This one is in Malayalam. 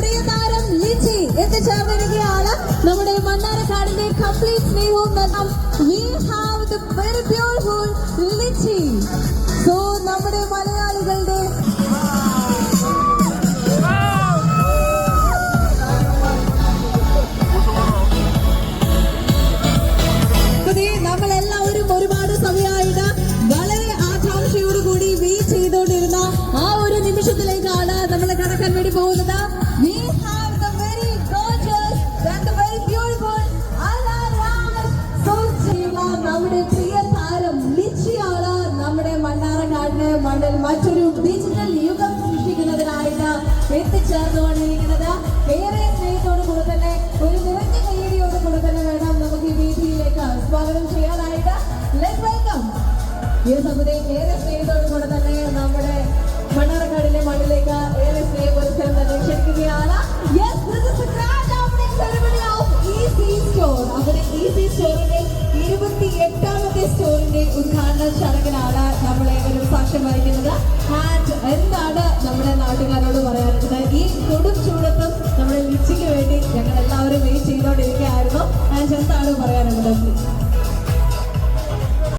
പ്രിയ താരം ലിജി എത്തിച്ചേർന്നിരിക്കുകയാണ്. നമ്മുടെ മണ്ണാരക്കാടിന്റെ കംപ്ലീറ്റ് സ്നേഹവും we വി ഹാവ് best മണ്ണിൽ മറ്റൊരു ഡിജിറ്റൽ യുഗം സൃഷ്ടിക്കുന്നതിനായിട്ട് എത്തിച്ചേർന്നുകൊണ്ടിരിക്കുന്നത്. ഏറെ സ്നേഹത്തോടു കൂടെ തന്നെ ഒരു നിറഞ്ഞ കയ്യടിയോട് കൂടെ തന്നെ വേണം നമുക്ക് ഈ വേദിയിലേക്ക് സ്വാഗതം ചെയ്യാനായിട്ട്. ലെറ്റ് വെൽക്കം ഈ സമുദായ ഏറെ സ്നേഹത്തോടു കൂടെ സ്റ്റോറിന്റെ ഇരുപത്തി എട്ടാമത്തെ സ്റ്റോറിന്റെ ഉദ്ഘാടന ചടങ്ങിനാണ് നമ്മളെ ഒരു സാക്ഷ്യം വഹിക്കുന്നത്. ആൻഡ് എന്താണ് നമ്മുടെ നാട്ടുകാരോട് പറയാനുള്ളത്? ഈ കൊടും ചൂടത്തും നമ്മുടെ ലിച്ചിക്ക് വേണ്ടി ഞങ്ങൾ എല്ലാവരും വെയിറ്റ് ചെയ്തുകൊണ്ടിരിക്കുകയായിരുന്നു ആൻഡ് എന്താണ് പറയാനുള്ളത്?